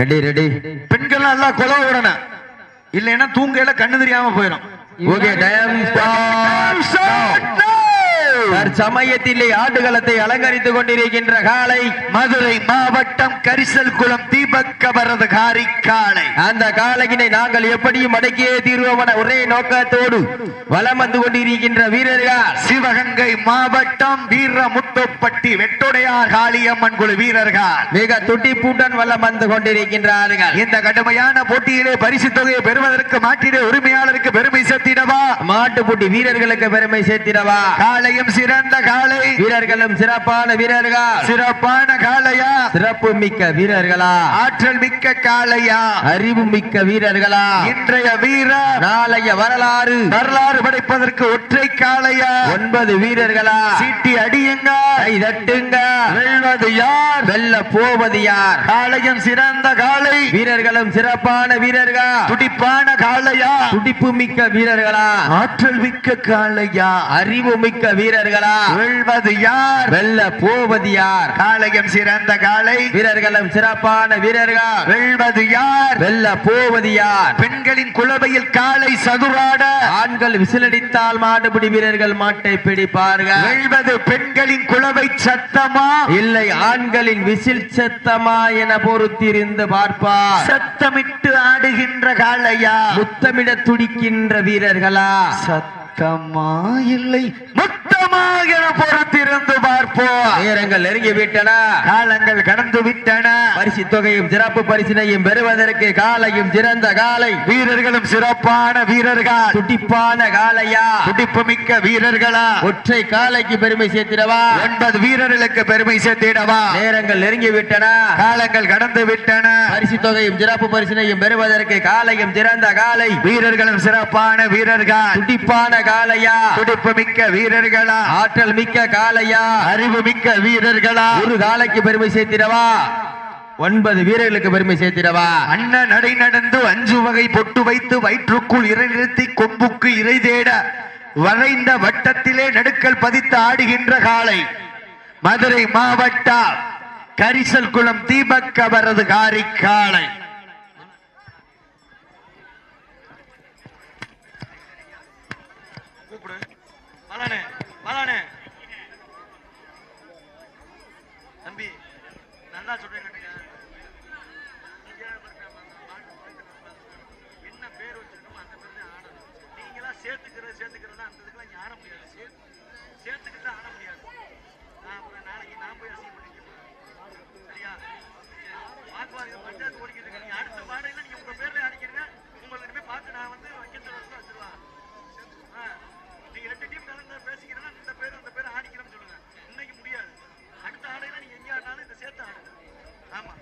Ready ready. பெண்கள் எல்லாம் கொலை விடணும். இல்லைன்னா தூங்கையில கண்ணு தெரியாம போயிடும் ஓகே டைம் ஸ்டார்ட் தற்சமயத்திலே ஆடுகளத்தை அலங்கரித்துக் கொண்டிருக்கின்ற காலை மதுரை மாவட்டம் கரிசல் குளம் தீபக் கபரது காரிக்காலை அந்த காலையினை நாங்கள் எப்படியும் அடக்கியே தீர்வோம் ஒரே நோக்கத்தோடு வலம் வந்து கொண்டிருக்கின்ற வீரர்கள். சிவகங்கை மாவட்டம் வீரமுத்துப்பட்டி வெட்டுடையார் காளியம்மன் குழு வீரர்கள். மிக துட்டிப்பூட்டன் வலம் வந்து கொண்டிருக்கின்றார்கள். இந்த கடுமையான போட்டியிலே பரிசு தொகையை பெறுவதற்கு மாட்டிட உரிமையாளருக்கு பெருமை சேர்த்திடவா? மாட்டுப்பூட்டி வீரர்களுக்கு பெருமை சேர்த்திடவா? காளையும் சிறந்த காளை. வீரர்களும் சிறப்பான வீரர்கள்? சிறப்பான காளையா? சிறப்பு மிக்க வீரர்களா? ஆற்றல் மிக்க காளையா? அறிவு மிக்க வீரர்களா? இன்றைய வீரர் நாளைய வரலாறு. வரலாறு படைப்பதற்கு ஒற்றை காளையா? ஒன்பது வீரர்களா? சீட்டி அடியுங்க. தட்டுங்க. வெல்வது யார்? வெல்ல போவது யார்? காளையும் சிறந்த காளை. வீரர்களும் சிறப்பான வீரர்கள்? துடிப்பான காளையா? துடிப்பு மிக்க வீரர்களா? ஆற்றல் மிக்க காளையா? அறிவு மிக்க வீரர்களா? வெல்வது யார்? வெல்ல போவது யார்? காளையும் சிறந்த காளை. வீரர்களும் சிறப்பான வீரர்கள். வெல்வது யார்? வெல்ல போவது யார்? பெண்களின் குளவையில் காளை சதுராட. ஆண்கள் விசிலடித்தால் மாடுபிடி வீரர்கள் மாட்டை பிடிப்பார்கள். வெல்வது பெண்களின் குளவை சத்தமா? இல்லை ஆண்களின் விசில் சத்தமா என பொறுத்திருந்து பார்ப்பார். சத்தமிட்டு ஆடுகின்ற காளையா? முத்தமிட துடிக்கின்ற வீரர்களா? சத்தமா இல்லை. முத்தமா என பொறுத்திருந்து பார்ப்போம். நேரங்கள் நெருங்கி விட்டன. காலங்கள் கடந்து விட்டன. பரிசு தொகையும் சிறப்பு பரிசினையும் பெறுவதற்கு காலையும் சிறந்த காலை. வீரர்களும் சிறப்பான வீரர்கள். துடிப்பான காலையா? துடிப்பு மிக்க வீரர்களா? ஒற்றை காலைக்கு பெருமை சேர்த்திடவா? ஒன்பது வீரர்களுக்கு பெருமை சேர்த்திடவா? நேரங்கள் நெருங்கி விட்டன. காலங்கள் கடந்து விட்டன. பரிசு தொகையும் சிறப்பு பரிசினையும் பெறுவதற்கு காலையும் சிறந்த காலை. வீரர்களும் சிறப்பான வீரர்கள். துடிப்பான காலையா? துடிப்பு மிக்க வீரர்களா? ஆற்றல் மிக்க காலையா? அறிவு மிக்க வீரர்களா? ஒரு காலைக்கு பெருமை சேர்த்திடவா? ஒன்பது வீரர்களுக்கு பெருமை சேர்த்திடவா? அண்ணன் நடை நடந்து அஞ்சு வகை பொட்டு வைத்து வயிற்றுக்குள் இறை நிறுத்தி கொம்புக்கு இறை தேட வரைந்த வட்டத்திலே நடுக்கல் பதித்து ஆடுகின்ற காளை. மதுரை மாவட்டம் கரிசல் குளம் தீபக் அவரது காரி அதானே தம்பி நல்லா சொல்றேன் என்ன பேர் வச்சிருக்கோமோ அந்த பேர் தான் ஆடணும் நீங்களா சேர்த்துக்கிறது சேர்த்துக்கிறதா அந்த இதுக்கெல்லாம் இங்க ஆட முடியாது சே- சேர்த்துக்கிட்டு ஆட முடியாது நான் அப்புறம் நாளைக்கு நான் போய் அசிங்கம் பண்ணிக்கிறேன் சரியா வாக்குவாதம் பஞ்சாயத்து ஓடிக்கிட்டு இருக்கு நீங்க அடுத்த பாடையில நீங்க உங்க பேர்ல அடிக்கிறீங்க உங்களுக்கு போய் பார்த்து நான் வந்து வைக்கிறது வந்து வச்சிருவேன் ஆ, நீங்க ரெண்டு டீம் கலந்து பேசிக்கிறேன்னா இந்த பேர் அந்த பேர் ஆடிக்கிறேன்னு சொல்லுங்க இன்னைக்கு முடியாது அடுத்த ஆடையில நீங்க எங்க ஆடினாலும் இதை சேர்த்து ஆடுங்க ஆமா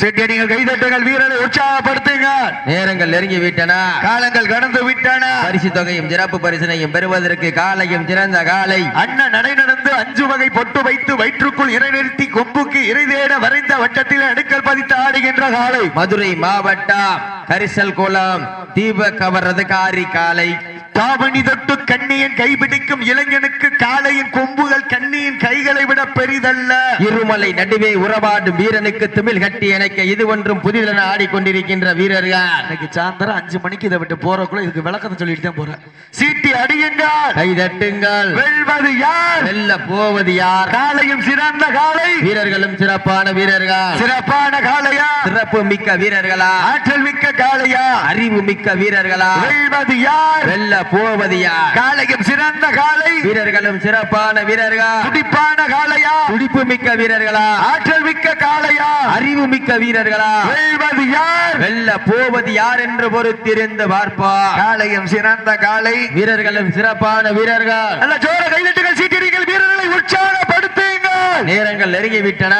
செட்டியடிகள் கைதட்டுங்கள் வீரரை உற்சாகப்படுத்துங்க. நேரங்கள் நெருங்கி விட்டன. காலங்கள் கடந்து விட்டன. பரிசு தொகையும் சிறப்பு பரிசினையும் பெறுவதற்கு காலையும் சிறந்த காலை. அண்ணன் நடை நடந்து அஞ்சு வகை பொட்டு வைத்து வயிற்றுக்குள் இறை நிறுத்தி கொம்புக்கு இறை தேட வரைந்த வட்டத்தில் அடுக்கல் பதித்து ஆடுகின்ற காலை. மதுரை மாவட்டம் கரிசல் குளம். தீபக் அவரது காரி காலை. தாவணி தொட்டு கண்ணியன் கைபிடிக்கும் இளைஞனுக்கு காளையின் கொம்புகள் கண்ணியின் கைகளை விட பெரிதல்ல. இருமலை நடுவே உறவாடும் வீரனுக்கு திமிழ் கட்டி இணைக்க இது ஒன்றும் புதிதென ஆடிக்கொண்டிருக்கின்ற வீரர்கள். இன்னைக்கு சாயந்தரம் அஞ்சு மணிக்கு இதை விட்டு போறக்குள்ள இதுக்கு விளக்கத்தை சொல்லிட்டு தான் போறேன். சீட்டி அடியுங்கள். கை தட்டுங்கள். வெல்வது யார்? வெல்ல போவது யார்? காளையும் சிறந்த காளை வீரர்களும் சிறப்பான வீரர்கள். சிறப்பான காளையா சிறப்பு மிக்க வீரர்களா? ஆற்றல் மிக்க காளையா அறிவு மிக்க வீரர்களா? வெல்வது யார்? வெல்ல போவது யார்? காளையும் சிறந்த காளை வீரர்களும் சிறப்பான வீரர்கள்? துடிப்பான காளையா துடிப்பு மிக்க வீரர்களா? ஆற்றல் மிக்க காளையா அறிவு மிக்க வீரர்களா? வெல்வது யார்? வெல்ல போவது யார் என்று பொறுத்திருந்து பார்ப்போம் காளையும் சிறந்த காளை வீரர்களும் சிறப்பான வீரர்கள்? நல்ல ஜோர கைதட்டுகள் சீட்டிடுங்கள் வீரர்களை உற்சாகப்படுத்துங்கள். நேரங்கள் நெருங்கி விட்டன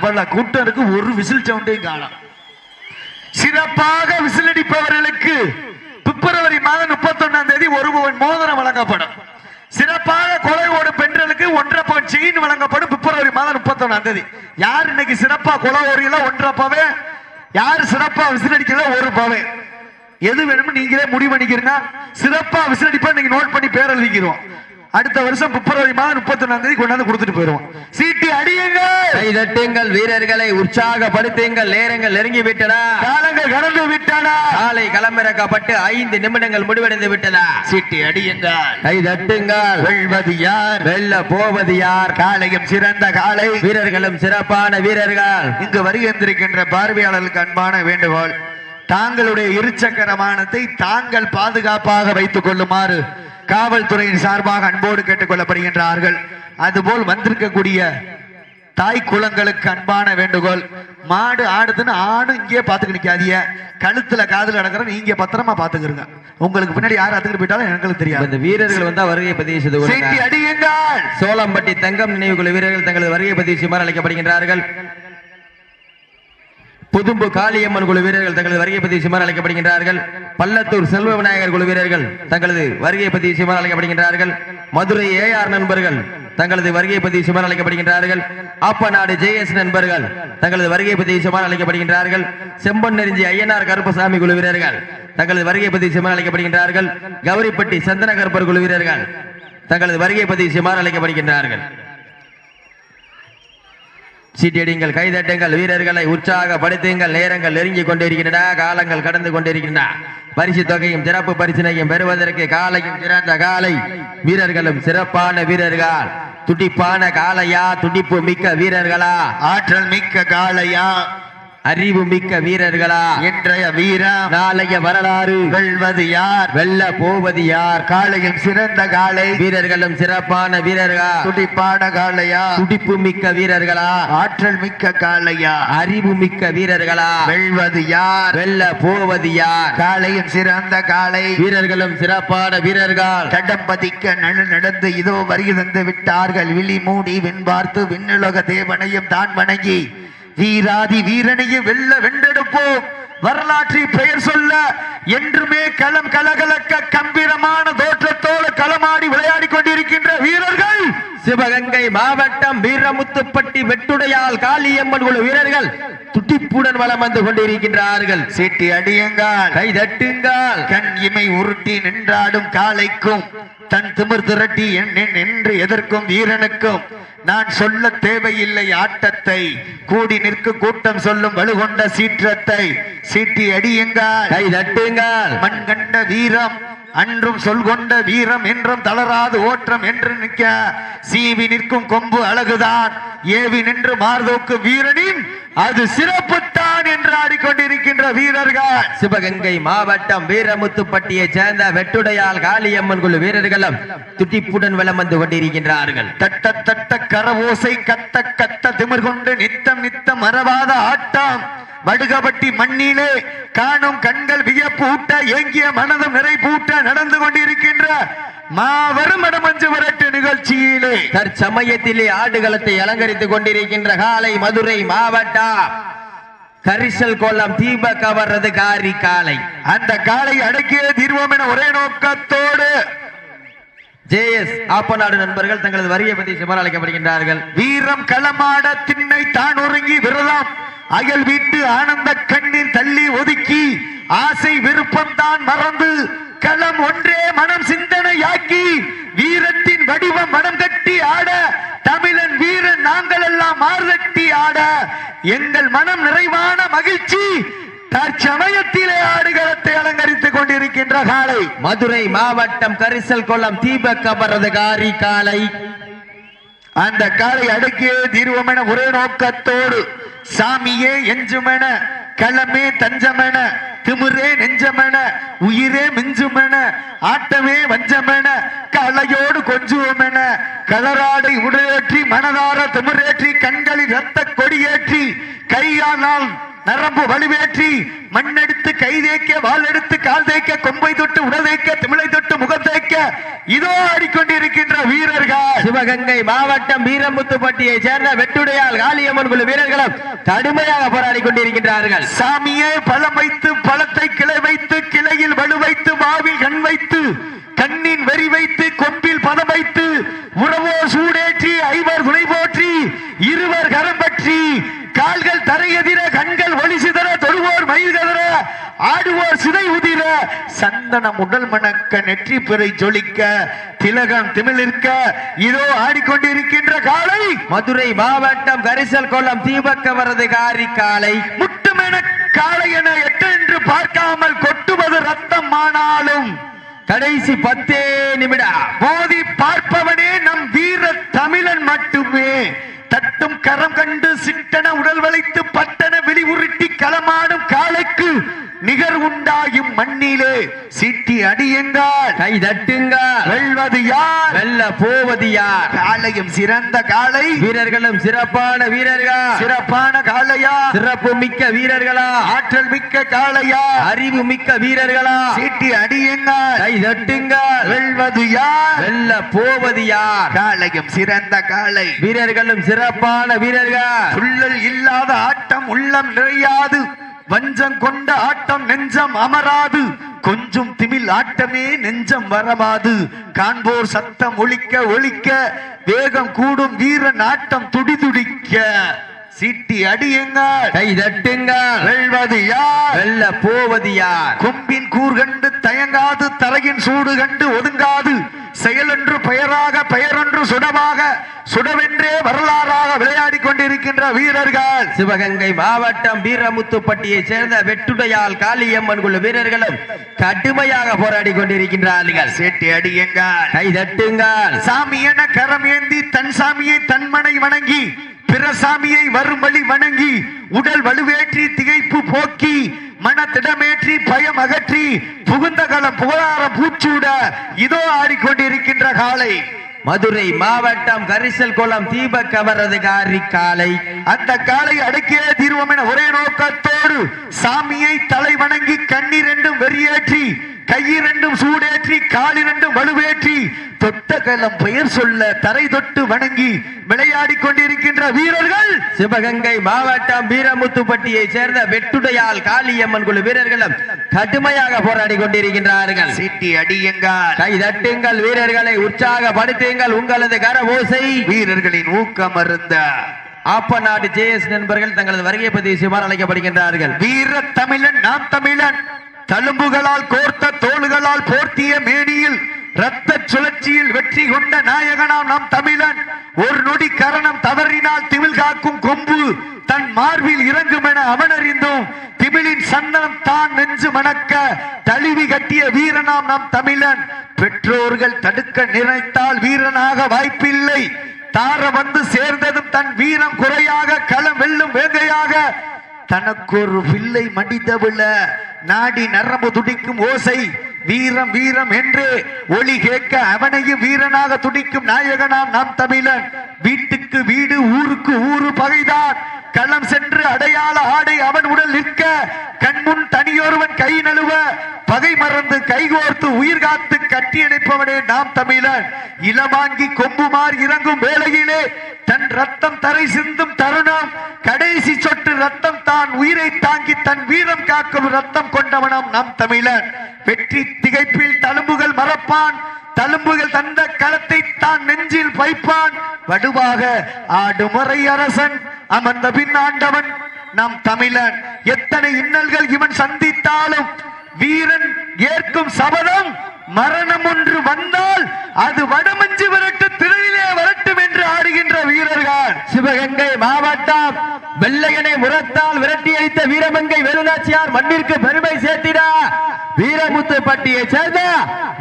பல கூட்டம் ஒரு விசில் சவுண்டையும் காணும். சிறப்பாக விசில் அடிப்பவர்களுக்கு பிப்ரவரி மாதம் முப்பத்தி ஒன்னாம் தேதி ஒரு பவன் மோதிரம் வழங்கப்படும். சிறப்பாக கொலை ஓடும் பெண்களுக்கு ஒன்றரை பவன் செயின் வழங்கப்படும் பிப்ரவரி மாதம் முப்பத்தி ஒன்னாம் தேதி. யார் இன்னைக்கு சிறப்பா கொலை ஓடியில ஒன்றரை பவே யார் சிறப்பா விசில் ஒரு பவே எது வேணும்னு நீங்களே முடிவு பண்ணிக்கிறீங்க. சிறப்பா விசில் அடிப்பா நீங்க நோட் பண்ணி பேர் எழுதிக்கிறோம் அடுத்த வருஷம் பிப்ரவரி மாதம் முப்பத்தி ஒன்னாம் தேதி கொண்டாந்து கொடுத்துட்டு போயிருவோம் சீட்டி அடியுங்க. கை கைதட்டுங்கள் வீரர்களை உற்சாகப்படுத்துங்கள் நேரங்கள் நெருங்கி விட்டன. காலங்கள் கடந்து விட்டன. காலை களமிறக்கப்பட்டு ஐந்து நிமிடங்கள் முடிவடைந்து விட்டன. சீட்டி அடியுங்கள். கைதட்டுங்கள் வெல்வது யார்? வெல்ல போவது யார்? காலையும் சிறந்த காலை. வீரர்களும் சிறப்பான வீரர்கள். இங்கு வருகின்றிருக்கின்ற பார்வையாளர்களுக்கு அன்பான வேண்டுகோள். தாங்களுடைய இருசக்கர வாகனத்தை தாங்கள் பாதுகாப்பாக வைத்துக் கொள்ளுமாறு காவல்துறையின் சார்பாக அன்போடு கேட்டுக் கொள்ளப்படுகின்றார்கள் அதுபோல் வந்திருக்கக்கூடிய தாய் குளங்களுக்கு அன்பான வேண்டுகோள். மாடு ஆடுதுன்னு ஆணும் இங்கே பாத்துக்க நிக்காதீங்க. கழுத்துல காதுல நடக்கிற நீங்க பத்திரமா பாத்துக்கிறங்க உங்களுக்கு பின்னாடி யார் அத்துக்கிட்டு போயிட்டாலும் எங்களுக்கு தெரியாது. இந்த வீரர்கள் வந்தா வருகை பதிவு செய்து சீட்டி கொள்ளுங்க அடியுங்கள்! சோளம்பட்டி தங்கம் நினைவுக்குழு வீரர்கள் தங்களது வருகை பதிவு செய்யுமாறு அழைக்கப்படுகின்றார்கள். புதும்பு காளியம்மன் குழு வீரர்கள் தங்களது வருகை பதிவு செய்யுமாறு அழைக்கப்படுகின்றார்கள். பள்ளத்தூர் செல்வ விநாயகர் குழு வீரர்கள் தங்களது வருகை பதிவு செய்யுமாறு அழைக்கப்படுகின்றார்கள். மதுரை ஏஆர் நண்பர்கள் தங்களது வருகை பதிவு செய்யுமாறு அழைக்கப்படுகின்றார்கள். ஆப்பநாடு ஜேஎஸ் நண்பர்கள் தங்களது வருகை பதிவு செய்யுமாறு அழைக்கப்படுகின்றார்கள். செம்பன் நெறிஞ்சி ஐயனார் கருப்பசாமி குழு வீரர்கள் தங்களது வருகை பதிவு செய்யுமாறு அழைக்கப்படுகின்றார்கள். கௌரிப்பட்டி சந்தன கருப்பர் குழு வீரர்கள் தங்களது வருகை பதிவு செய்யுமாறு அழைக்கப்படுகின்றார்கள். சீட்டிடுங்கள் கைதட்டுங்கள் வீரர்களை உற்சாகப்படுத்துங்கள் நேரங்கள் நெருங்கிக் கொண்டிருக்கின்றன காலங்கள் கடந்து கொண்டிருக்கின்றன. பரிசு தொகையும் சிறப்பு பரிசினையும் பெறுவதற்கு காலையும் சிறந்த காலை. வீரர்களும் சிறப்பான வீரர்கள். துடிப்பான காளையா துடிப்பு மிக்க வீரர்களா? ஆற்றல் மிக்க காளையா? அறிவு மிக்க வீரர்களா? இன்றைய வீரம். நாளைய வரலாறு. வெல்வது யார்? வெல்ல போவது யார்? காளையும் சிறந்த காளை வீரர்களும் சிறப்பான வீரர்கள்? துடிப்பான காளையா துடிப்பு மிக்க வீரர்களா? ஆற்றல் மிக்க காளையா அறிவு மிக்க வீரர்களா? வெல்வது யார்? வெல்ல போவது யார்? காளையும் சிறந்த காளை வீரர்களும் சிறப்பான வீரர்கள். கடம்பதிக்க நழு நடந்து இதோ வருகை தந்து விட்டார்கள். விழி மூடி விண்பார்த்து விண்ணுலக தேவனையும் தான் வணங்கி வீராதி வீரனையும் வெல்ல வென்றெடுப்போம். வரலாற்றை பெயர் சொல்ல என்றுமே களம் கலகலக்க கம்பீரமான தோற்றத்தோடு களமாடி விளையாடி கொண்டிருக்கின்ற வீரர்கள். சிவகங்கை மாவட்டம் வீரமுத்துப்பட்டி வெட்டுடையால் காளியம்மன் உள்ள வீரர்கள். துடிப்புடன் வலம் வந்து கொண்டிருக்கின்றார்கள். சீட்டி அடியுங்கள். கை தட்டுங்கள். கண் இமை உருட்டி நின்றாடும் காளைக்கும் தன் திமிர் திரட்டி என்று எதற்கும் வீரனுக்கும் நான் சொல்ல தேவையில்லை ஆட்டத்தை. கூடி நிற்கும் கூட்டம் சொல்லும் வலுகொண்ட சீற்றத்தை. சீட்டி அடியுங்கள். கை தட்டுங்கள். மண் கண்ட வீரம் அன்றும் சொல் கொண்ட வீரம் என்றும் தளராது ஓற்றம் என்று நிற்க சீவி நிற்கும் கொம்பு அழகுதான். ஏவி நின்று மார்தோக்கு வீரனின் அது சிறப்புத்தான் என்று ஆடிக்கொண்டிருக்கின்ற வீரர்கள். சிவகங்கை மாவட்டம் வீரமுத்துப்பட்டியைச் சேர்ந்த வெட்டுடையால் காளியம்மன் குழு வீரர்களும் துடிப்புடன் வலம் வந்து கொண்டிருக்கின்றார்கள். தட்ட தட்ட கரவோசை கத்த கத்த திமிர் கொண்டு நித்தம் நித்தம் மறவாத ஆட்டம். வடுகபட்டி மண்ணிலே காணும் கண்கள் வியப்பூட்ட ஏங்கிய மனதும் நிறைப்பூட்ட நடந்து கொண்டிருக்கின்ற மாபெரும் மடமஞ்சு விரட்டு நிகழ்ச்சியிலே. தற்சமயத்திலே ஆடுகளத்தை அலங்கரித்துக் கொண்டிருக்கின்ற காலை மதுரை மாவட்டம் கரிசல் கொல்லம் தீபக் அவரது காரி காலை. அந்த காலை அடக்கிய தீர்வோம் என ஒரே நோக்கத்தோடு ஜேஎஸ் ஆப்பநாடு நண்பர்கள் தங்களது வரியை பற்றி சுமார் அழைக்கப்படுகின்றார்கள். வீரம் களமாட திண்ணை தான் ஒருங்கி விரதம் அயல் வீட்டு ஆனந்த கண்ணீர் தள்ளி ஒதுக்கி ஆசை விருப்பம் தான் மறந்து களம் ஒன்றே மனம் சிந்தனையாக்கி வீரத்தின் வடிவம் மனம் கட்டி ஆட தமிழன் வீரன் நாங்கள் எல்லாம் மார்தட்டி ஆட எங்கள் மனம் நிறைவான மகிழ்ச்சி தற்சமயத்திலே ஆடுகளத்தை அலங்கரித்துக் கொண்டிருக்கின்ற காலை மதுரை மாவட்டம் கரிசல் கொல்லம் தீபக் அவரது காரி காலை அந்த காலை அடக்கிய தீர்வமென ஒரே நோக்கத்தோடு சாமியே எஞ்சுமென களமே தஞ்சமென திமிரே நெஞ்சமென உயிரே மிஞ்சுமென ஆட்டமே வஞ்சமென கலையோடு கொஞ்சுவமென கலராடை உடையேற்றி மனதார திமிரேற்றி கண்களில் ரத்த கொடியேற்றி கையானால் நரம்பு வலுவேற்றி மண்ணெடுத்து கை தேய்க்க வால் எடுத்து கால் தேய்க்க கொம்பை தொட்டு உடல் தேய்க்க திமிழை தொட்டு முகம் தேய்க்க இதோ ஆடிக்கொண்டிருக்கின்ற வீரர்கள். சிவகங்கை மாவட்டம் வீரமுத்துப்பட்டியைச் சேர்ந்த வெட்டுடையால் காளியம்மன் குழு வீரர்களும் கடுமையாக போராடி கொண்டிருக்கின்றார்கள் சாமியே பழம் வைத்து பழத்தை கிளை வைத்து கிளையில் வலு வைத்து வாவில் கண் வைத்து கண்ணின் வெறி வைத்து கொம்பில் பதம் வைத்து உறவோ சூடேற்றி ஐவர் துணை போற்றி இருவர் கரம் பற்றி கால்கள் தரையெதிர கண்கள் ஒளி சிதற தொழுவோர் மயில் கதற ஆடுவோர் சிதை உதிர. சந்தனம் உடல் மணக்க நெற்றி பிறை ஜொலிக்க திலகம் திமிழிருக்க இதோ ஆடிக்கொண்டிருக்கின்ற காலை. மதுரை மாவட்டம் கரிசல் கொல்லம் தீபக்கவரது காரி காலை. முட்டுமென காளை என எட்டென்று பார்க்காமல் கொட்டுவது ரத்தம் ஆனாலும். கடைசி பத்தே நிமிடம். மோதி பார்ப்பவனே நம் வீர தமிழன் மட்டுமே. தட்டும் கரம் கண்டு சிட்டன உடல் வளைத்து பட்டன வெளி உருட்டி களமாடும் காளைக்கு நிகர் உண்டாயும் மண்ணிலே சீட்டி அடியுங்கள் கை தட்டுங்கள் வெல்வது யார்? வெல்ல போவது யார்? காளையும் சிறந்த காளை. வீரர்களும் சிறப்பான வீரர்கள். சிறப்பான காளையா? சிறப்பு மிக்க வீரர்களா? ஆற்றல் மிக்க காளையா? அறிவு மிக்க வீரர்களா? சீட்டி அடியுங்கள் கை தட்டுங்கள் வெல்வது யார்? வெல்ல போவது யார்? காளையும் சிறந்த காளை. வீரர்களும் சிறப்பான வீரர்கள். துள்ளல் இல்லாத ஆட்டம் உள்ளம் நிறையாது. வஞ்சம் கொண்ட ஆட்டம் நெஞ்சம் அமராது. கொஞ்சம் திமில் ஆட்டமே நெஞ்சம் வரவாது காண்போர் சத்தம் ஒழிக்க ஒழிக்க. வேகம் கூடும் வீரன் ஆட்டம் துடிதுடிக்க. சீட்டி அடியுங்கள். கை தட்டுங்கள். வெல்வது யார்? வெல்ல போவது யார்? கொம்பின் கூர் கண்டு தயங்காது தரையின் சூடு கண்டு ஒதுங்காது. செயலொன்று பெயராக பெயரொன்று சுடமாக சுடவென்றே வரலாறாக விளையாடி கொண்டிருக்கின்ற வீரர்கள். சிவகங்கை மாவட்டம் வீரமுத்துப்பட்டியைச் சேர்ந்த வெட்டுடையால் காளியம்மன் குழு வீரர்களும் கடுமையாக போராடி கொண்டிருக்கின்றார்கள். சேட்டி அடியுங்கள். கை தட்டுங்கள். சாமி என கரம் ஏந்தி தன் சாமியை தன்மனை வணங்கி பிற சாமியை வரும் வழி வணங்கி உடல் வலுவேற்றி திகைப்பு போக்கி மனத்திடமேற்றி பயம் அகற்றி புகுந்த களம் புகழாரம் பூச்சூட இதோ ஆடிக்கொண்டிருக்கின்ற காலை. மதுரை மாவட்டம் கரிசல் குளம் தீபக் அவரது காரி காலை. அந்த காலை அடக்கிய தீர்வம் என ஒரே நோக்கத்தோடு சாமியை தலை வணங்கி கண்ணீர் என்றும் வெறியேற்றி கையிரண்டும் சூடேற்றி காலிரண்டும் வலுவேற்றி தொட்ட களம் பெயர் சொல்ல தரை தொட்டு வணங்கி விளையாடி கொண்டிருக்கின்ற வீரர்கள் சிவகங்கை மாவட்டம் வீரமுத்துப்பட்டியைச் சேர்ந்த வெட்டுடையால் காளியம்மன் குழு வீரர்களும் கடுமையாக போராடி கொண்டிருக்கின்றார்கள். சீட்டி அடியுங்கள். கை தட்டுங்கள் வீரர்களை உற்சாகப்படுத்துங்கள் உங்களது கர ஓசை. வீரர்களின் ஊக்கம் அருந்த ஆப்பநாடு ஜேஎஸ் நண்பர்கள் தங்களது வருகை பதிவு சுமார் அழைக்கப்படுகின்றார்கள். வீர தமிழன் நாம் தமிழன் தழும்புகளால் கோர்த்த தோள்களால் போர்த்திய மேனியில் ரத்த சுழற்சியில் வெற்றி கொண்ட நாயகனாம் நம் தமிழன். ஒரு நொடி கரணம் தவறினால் திமிழ் காக்கும் கொம்பு தன் மார்பில் இறங்கும் என அவனறிந்தோம். திமிழின் சந்தனம் தான் நெஞ்சு மணக்க தழுவி கட்டிய வீரனாம் நம் தமிழன். பெற்றோர்கள் தடுக்க நினைத்தால் வீரனாக வாய்ப்பில்லை. தார வந்து சேர்ந்ததும் தன் வீரம் குறையாக களம் வெல்லும் வேங்கையாக தனக்கொரு பிள்ளை மடிதவிழ நாடி நரம்பு துடிக்கும் ஓசை வீரம் வீரம் என்று ஒளி கேட்க அவனையும் வீரனாக துடிக்கும் நாயகனாம் நாம் தமிழன். வீட்டுக்கு வீடு ஊருக்கு ஊரு பகைதான். களம் சென்று அடையாள ஆடை அவன் உடல் நிற்க கண்முன் தனியொருவன் கை நழுவ பகை மறந்து கைகோர்த்து உயிர் காத்து கட்டியணைப்பவனே நாம் தமிழன். இளமாங்கி கொம்புமார் இறங்கும் வேளையிலே தன் ரத்தம் தரை சிந்தும் தருணம். கடைசி சொட்டு ரத்தம் தான் உயிரை தாங்கி தன் வீரம் காக்கும் ரத்தம் கொண்டவனாம் நம் தமிழன். வெற்றி திகைப்பில் தழும்புகள் மறப்பான். தழும்புகள் தந்த களத்தை தான் நெஞ்சில் வைப்பான். வடுவாக ஆடுமுறை அரசன் அமர்ந்த பின் ஆண்டவன். நம் தமிழன் எத்தனை இன்னல்கள் இவன் சந்தித்தாலும் வீரன் ஏற்கும் சபதம் மரணம் ஒன்று வந்தால் அது வடமஞ்சு விரட்டு திரையிலே வரட்டும் என்று ஆடுகின்ற வீரர்கள். சிவகங்கை மாவட்டம். வெள்ளையனை முரத்தால் விரட்டி அடித்த வீரமங்கை வேலுநாச்சியார் மண்ணிற்கு பெருமை சேர்த்திட. வீரமுத்துப்பட்டியை சேர்ந்த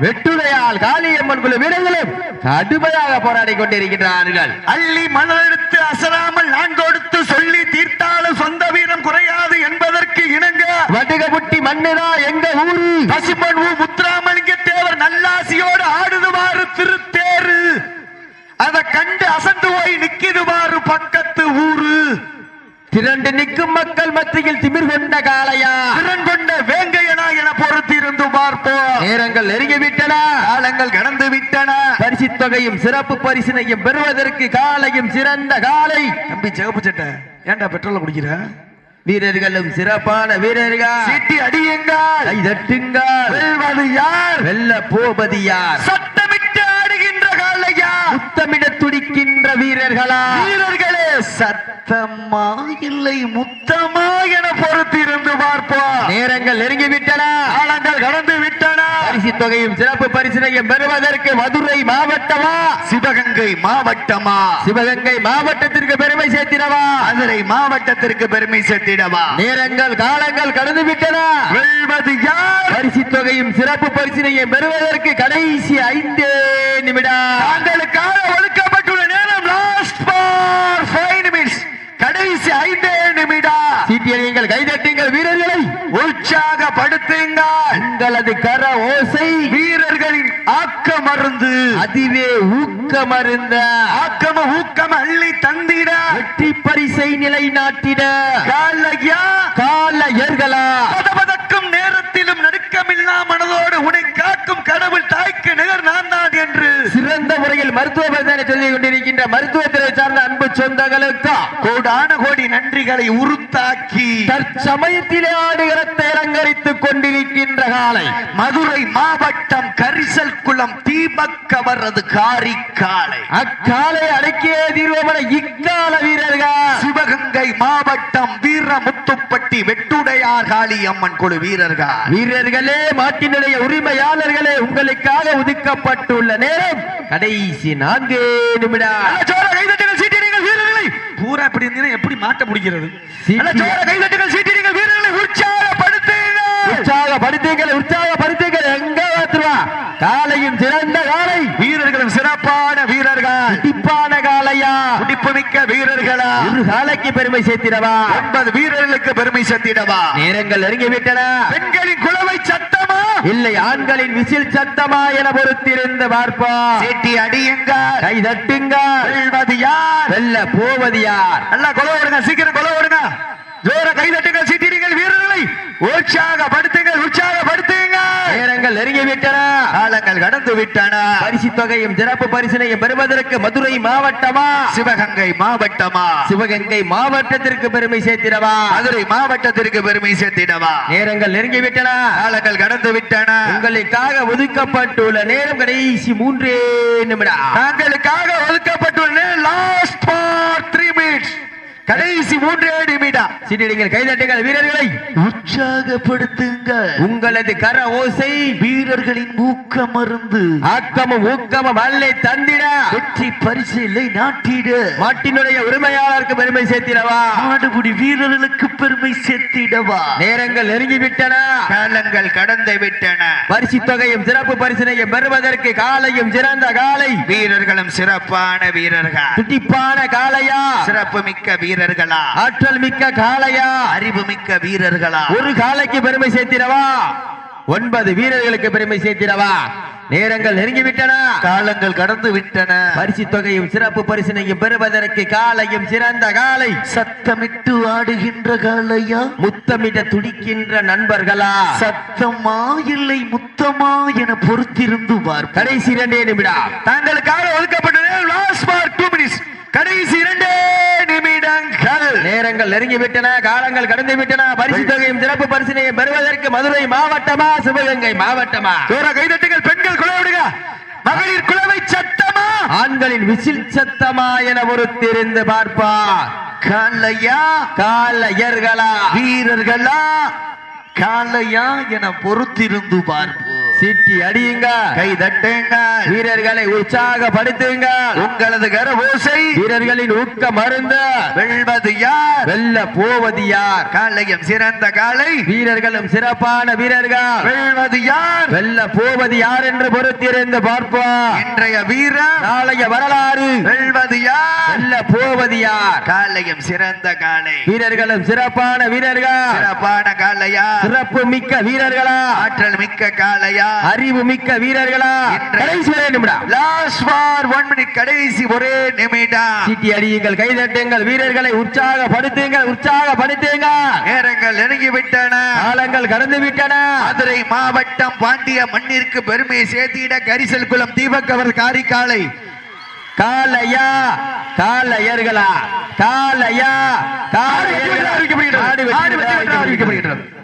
வெட்டுடையால் காளியம்மன் குழு வீரர்களும் கடுமையாக போராடி கொண்டிருக்கின்றார்கள். அள்ளி மணலெடுத்து அசராமல் நான் கொடுத்து சொல்லி தீர்த்தாலும் சொந்த வீரம் குறையாது என்பதற்கு இணங்க. வடுகபுட்டி மண்ணுதா எங்க ஊரு? பசுமன் முத்துராமலிங்க தேவர் நல்லாசியோடு ஆடுதுவாறு திருத்தேரு அத கண்டு அசந்து போய் நிக்கிதுவாறு பக்கத்து ஊரு. திரண்டு நிற்கும் மக்கள் மத்தியில் திமிர் கொண்ட காளையா? திறன் கொண்ட வேங்கையனா என பொறுத்திருந்து பார்ப்போம். நேரங்கள் நெருங்கிவிட்டன. காலங்கள் கடந்து விட்டன பரிசு தொகையும் சிறப்பு பரிசினையும் பெறுவதற்கு காலையும் சிறந்த காலை தம்பி சிவப்பு சட்டை ஏன்டா பெட்ரோல் குடிக்கிற? வீரர்களும் சிறப்பான வீரர்கள். சீட்டி அடியுங்கள். தட்டுங்கள் வெல்வது யார்? வெல்ல போவது யார்? காலையா முத்தமிட துடிக்கின்ற வீரர்களா? வீரர்களே சத்தமா இல்லை முத்தமா என பொறுத்திருந்து பார்ப்போம். நேரங்கள் நெருங்கிவிட்டன. காலங்கள் கடந்து பரிசு தொகையும் சிறப்பு பரிசினையும் பெறுவதற்கு மதுரை மாவட்டமா? சிவகங்கை மாவட்டமா? சிவகங்கை மாவட்டத்திற்கு பெருமை சேர்த்திடவா? மதுரை மாவட்டத்திற்கு பெருமை சேர்த்திடவா? நேரங்கள் காலங்கள் கடந்து விட்டன வெல்வது யார்? பரிசு தொகையும் சிறப்பு பரிசினையும் பெறுவதற்கு கடைசி ஐந்து நிமிடம். தாங்களுக்காக ஒதுக்கப்பட்டுள்ள நேரம் லாஸ்ட் ஃபார் ஃபைவ் நிமிட்ஸ் கடைசி ஐந்தே நிமிடம் சீட்டியை நீங்கள் கைதட்டுங்கள் வீரர்களை. உற்சாகப்படுத்துங்கள். உங்களது கர ஓசை. வீரர்களின் ஆக்க மருந்து அதுவே ஊக்கமருந்த. ஆக்கம ஊக்கம் அள்ளி தந்திட. வெற்றி பரிசை நிலைநாட்டிட. காலையா? காலையர்களா? பதபதக்கும் நேரத்திலும் நடுக்கமில்லா மனதோடு உன்னை காக்கும் கடவுள் தாய்க்கு நிகர் நான் சிறந்த முறையில் மருத்துவ பரிசோதனை சொல்லிக் கொண்டிருக்கின்ற மருத்துவத்துறை சார்ந்த அன்பு சொந்தங்களுக்கு கோடான கோடி நன்றிகளை உருத்தாக்கி தற்சமயத்திலே ஆடுகளத்தை அலங்கரித்துக் கொண்டிருக்கின்ற காலை மதுரை மாவட்டம் கரிசல் குளம் தீபக் அவரது காரிக்காலை. அக்காலை அடக்கிய தீர்வமன இக்கால வீரர்கள். சிவகங்கை மாவட்டம் வீரமுத்துப்பட்டி வெட்டுடையார் காளியம்மன் குழு வீரர்கள். வீரர்களே மாட்டினுடைய உரிமையாளர்களே உங்களுக்காக ஒதுக்கப்பட்டுள்ள நேரம் கடைசி நான்கு நிமிடம். பூரா இப்படி இருந்தீங்கன்னா எப்படி மாட்ட சீட்டிடுங்கள் வீரர்களை உற்சாகப்படுத்துங்கள். உற்சாகப்படுத்துங்கள் உற்சாகப்படுத்துங்கள். எங்க வந்துருவா காலையும் சிறந்த காலை வீரர்களும் சிறப்பான வீரர்கள். திப்பான காலையா துடிப்புமிக்க வீரர்களா? ஒரு காலைக்கு பெருமை சேர்த்திடவா? ஒன்பது வீரர்களுக்கு பெருமை சேர்த்திடவா? நேரங்கள் நெருங்கி விட்டன பெண்களின் குலவை சத்தமா இல்லை ஆண்களின் விசில் சத்தமா என பொறுத்திருந்து பார்ப்போம். சீட்டி அடியுங்க கை தட்டுங்க வெல்வது யார்? வெல்ல போவது யார்? நல்லா கொலை விடுங்க சீக்கிரம் கொலை விடுங்க ஜோர கைதட்டுங்கள் சீட்டிடுங்கள் வீரர்களை உற்சாகப்படுத்துங்கள் உற்சாகப்படுத்துங்க நேரங்கள் நெருங்கி விட்டன. காலங்கள் கடந்து விட்டன. பரிசு தொகையும் சிறப்பு பரிசினையும் பெறுவதற்கு மதுரை மாவட்டமா? சிவகங்கை மாவட்டமா? சிவகங்கை மாவட்டத்திற்கு பெருமை சேர்த்திடவா? மதுரை மாவட்டத்திற்கு பெருமை சேர்த்திடவா? நேரங்கள் நெருங்கி விட்டன. காலங்கள் கடந்து விட்டன. உங்களுக்காக ஒதுக்கப்பட்டுள்ள நேரம் கடைசி மூன்றே நிமிடம். தாங்களுக்காக ஒதுக்கப்பட்டுள்ள லாஸ்ட் ஃபார் த்ரீ மினிட்ஸ் கடைசி மூன்றே நிமிடம் சீட்டிடுங்கள் கைதட்டுங்கள் வீரர்களை. உற்சாகப்படுத்துங்க உங்களது கர ஓசை. வீரர்களின் ஊக்க மருந்து ஆக்கமும் ஊக்கமும் அல்லை தந்திட. வெற்றி பரிசிலை நாட்டிட. மாட்டினுடைய உரிமையாளருக்கு பெருமை சேர்த்திடவா? நாடுபுடி வீரர்களுக்கு பெருமை சேர்த்திடவா? நேரங்கள் நெருங்கி விட்டன காலங்கள் கடந்து விட்டன. பரிசு தொகையும் சிறப்பு பரிசினையும் பெறுவதற்கு காலையும் சிறந்த காலை. வீரர்களும் சிறப்பான வீரர்கள். துடிப்பான காளையா? சிறப்பு மிக்க வீரர்களா? ஆற்றல் மிக்க காளையா? அறிவு மிக்க வீரர்களா? ஒரு காலைக்கு பெருமை சேர்த்திடவா? ஒன்பது வீரர்களுக்கு பெருமை சேர்த்திடவா? நேரங்கள் நெருங்கி விட்டன காலங்கள் கடந்து விட்டன. பரிசு தொகையும் சிறப்பு பரிசினையும் பெறுவதற்கு காலையும் சிறந்த காலை சத்தமிட்டு ஆடுகின்ற காலையா முத்தமிட துடிக்கின்ற நண்பர்களா? சத்தமா இல்லை முத்தமா என பொறுத்திருந்து பார்ப்போம் கடைசி இரண்டே நிமிடம். தாங்களுக்காக ஒதுக்கப்பட்ட லாஸ்ட் ஃபார் டூ மினிட்ஸ் கடைசி இரண்டே நிமிடங்கள் நேரங்கள். நெருங்கி விட்டன காலங்கள் கடந்து விட்டன பரிசு தொகையும் சிறப்பு பரிசினையும் பெறுவதற்கு மதுரை மாவட்டமா சிவகங்கை மாவட்டமா? ஜோர கைதட்டுங்கள் பெண்கள் குலை விடுங்க. மகளிர் குலவை சத்தமா ஆண்களின் விசில் சத்தமா என பொறுத்திருந்து பார்ப்பார் காலையா? காலையர்களா? வீரர்களா? காலையா என பொறுத்திருந்து பார்ப்போம். சீட்டி அடியுங்க. கை தட்டுங்க. வீரர்களை உற்சாகப்படுத்துங்க. உங்களது கரபோசை வீரர்களின் ஊக்க மருந்து. வெல்வது யார்? வெல்ல போவது யார்? காலையும் சிறந்த காலை. வீரர்களும் சிறப்பான வீரர்கள். வெல்வது யார்? வெல்ல போவது யார் என்று பொறுத்திருந்து பார்ப்போம். இன்றைய வீரர் நாளைய வரலாறு. வெல்வது யார்? வெல்ல போவது யார்? காலையும் சிறந்த காலை. வீரர்களும் சிறப்பான வீரர்கள். சிறப்பான காலையா? சிறப்பு மிக்க வீரர்களா? ஆற்றல் மிக்க காலையா? அறிவு மிக்க வீரர்களா? கடைசி ஒரே நிமிடம். லாஸ்ட் ஃபார் ஒன் மினிட் கடைசி ஒரே நிமிடம். சீட்டி அடியுங்கள் கைதட்டுங்கள் வீரர்களை உற்சாகப்படுத்துங்கள் உற்சாகப்படுத்துங்கள். நேரங்கள் நெருங்கி விட்டன காலங்கள் கடந்து விட்டன மதுரை மாவட்டம் பாண்டிய மண்ணிற்கு பெருமையை சேர்த்திட கரிசல் குளம் தீபக் அவர் காரிக்காலை. காலையா? காலையர்களா? காலையா? ஆடு வெற்றி பெற்று அறிவிக்கப்படுகிறது. காலை ஆடு வெற்றி பெற்று அறிவிக்கப்படுகிறது.